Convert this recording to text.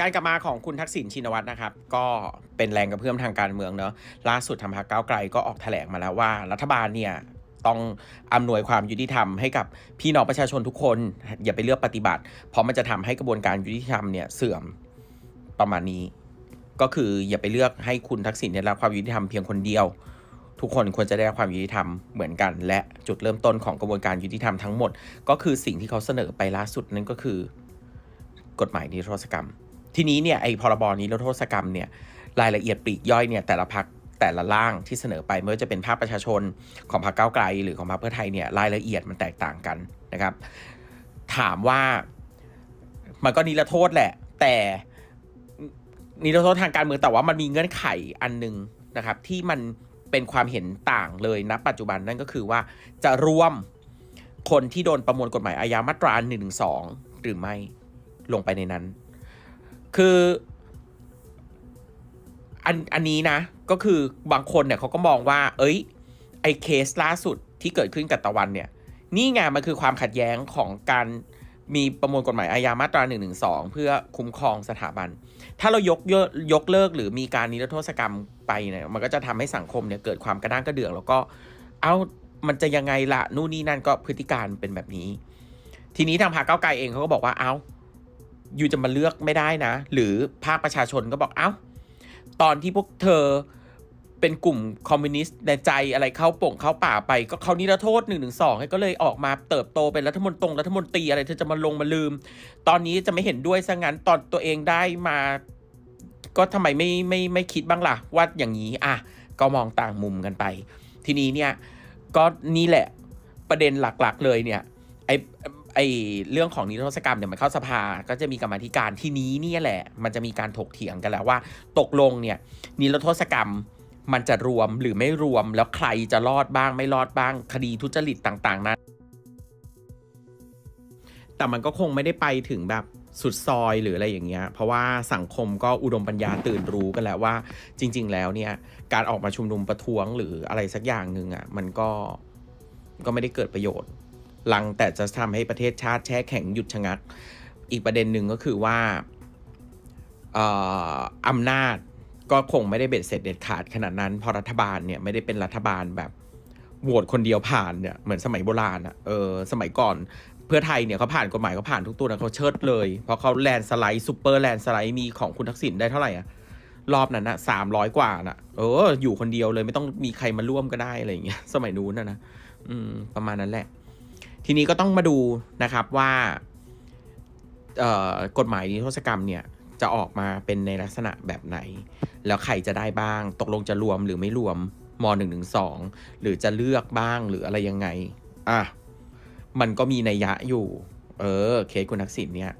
การกลับมาของคุณทักษิณชินวัตรนะครับ ก็เป็นแรงกระเพื่อมทางการเมืองเนอะล่าสุดทางพรรคก้าวไกลก็ออกแถลงมาแล้วว่า รัฐบาลเนี่ยต้องอำนวยความยุติธรรมให้กับพี่น้องประชาชนทุกคน อย่าไปเลือกปฏิบัติ เพราะมันจะทำให้กระบวนการยุติธรรมเนี่ยเสื่อมประมาณนี้ ก็คืออย่าไปเลือกให้คุณทักษิณได้รับความยุติธรรมเพียงคนเดียว ทุกคนควรจะได้รับความยุติธรรมเหมือนกัน และจุดเริ่มต้นของกระบวนการยุติธรรมทั้งหมด ก็คือสิ่งที่เขาเสนอไปล่าสุดนั่นก็คือกฎหมายนิรโทษกรรม ทีนี้เนี่ยไอ้พรบนิรโทษกรรมเนี่ยรายละเอียดปลีกย่อยเนี่ยแต่ละพักแต่ละร่างที่เสนอไปไม่ว่าจะเป็นภาคประชาชนของพรรคก้าวไกล หรือของพรรคเพื่อไทยเนี่ยรายละเอียดมันแตกต่างกันนะครับ ถามว่ามันก็นิรโทษแหละ แต่นิรโทษทางการเมืองแต่ว่ามันมีเงื่อนไขอันหนึ่งนะครับ ที่มันเป็นความเห็นต่างเลยณปัจจุบันนั่นก็คือว่าจะรวมคนที่โดนประมวลกฎหมายอาญามาตรา1นึหรือไม่ลงไปในนั้น คืออันอันนี้นะ ก็คือบางคนเนี่ยเขาก็มองว่า เอ้ย ไอ้เคสล่าสุดที่เกิดขึ้นกับตะวันเนี่ย นี่ไงมันคือความขัดแย้งของการมีประมวลกฎหมายอาญามาตรา1นึเพื่อคุ้มครองสถาบัน ถ้าเรายกเยอะยกเลิกหรือมีการนิรโทษกรรมไปเนี่ย มันก็จะทำให้สังคมเนี่ยเกิดความกระด้างกระเดื่องแล้วก็ เอ้ามันจะยังไงล่ะ นู่นนี่นั่นก็พฤติการเป็นแบบนี้ ทีนี้ทางพรรคก้าไกลเองเขาก็บอกว่า เอ้า ยู่จะมาเลือกไม่ได้นะ หรือภาคประชาชนก็บอกเอ้า ตอนที่พวกเธอเป็นกลุ่มคอมมิวนิสต์ในใจอะไรเข้าป่งเข้าป่าไป ก็เขานิรโทษหนึ่งหนึ่งสองก็เลยออกมาเติบโตเป็นรัฐมนตรีรัฐมนตรีอะไรเธอจะมาลงมาลืม ตอนนี้จะไม่เห็นด้วยซะงั้นตอนตัวเองได้มา ก็ทำไมไม่ไม่ไม่คิดบ้างล่ะว่าอย่างนี้อะก็มองต่างมุมกันไป ทีนี้เนี่ยก็นี่แหละประเด็นหลักๆเลยเนี่ยไอ ไอเรื่องของนิรโทษกรรมเนี่ยมันเข้าสภาก็จะมีกรรมธิการที่นี้เนี่ยแหละ มันจะมีการถกเถียงกันแล้วว่า ตกลงเนี่ยนิรโทษกรรมมันจะรวมหรือไม่รวมแล้วใครจะรอดบ้างไม่รอดบ้าง คดีทุจริตต่าง ๆ นั้น แต่มันก็คงไม่ได้ไปถึงแบบสุดซอยหรืออะไรอย่างเงี้ย เพราะว่าสังคมก็อุดมปัญญาตื่นรู้กันแล้วว่า จริง ๆ แล้วเนี่ยการออกมาชุมนุมประท้วงหรืออะไรสักอย่างหนึ่งอะ่ะมันก็ก็ไม่ได้เกิดประโยชน์ ลังแต่จะทำให้ประเทศชาติแช่แข็งหยุดชะงัก อีกประเด็นหนึ่งก็คือว่าอำนาจก็คงไม่ได้เบ็ดเสร็จเด็ดขาดขนาดนั้นพราะรัฐบาลเนี่ยไม่ได้เป็นรัฐบาลแบบโหวตคนเดียวผ่านเนี่ยเหมือนสมัยโบราณอะ่ะเออสมัยก่อนเพื่อไทยเนี่ยเขาผ่านกฎหมายเขาผ่านทุกตัวนะเขาเชิดเลย เพราะเขาแลนสไลด์ซูเปอร์แลนสไลด์มีของคุณทักษิณได้เท่าไหร่อะรอบนั้นนะสามร้อยกว่าน่ะ เออ อยู่คนเดียวเลยไม่ต้องมีใครมาร่วมก็ได้อะไรอย่างเงี้ยสมัยนู้นนะนะอืมประมาณนั้นแหละ ทีนี้ก็ต้องมาดูนะครับว่ากฎหมายนิรโทษกรรมเนี่ยจะออกมาเป็นในลักษณะแบบไหน แล้วใครจะได้บ้าง ตกลงจะรวมหรือไม่รวมมหนึ่งถึงสองหรือจะเลือกบ้างหรืออะไรยังไง อะ มันก็มีนัยยะอยู่ เออ เคสคุณทักษิณเนี่ย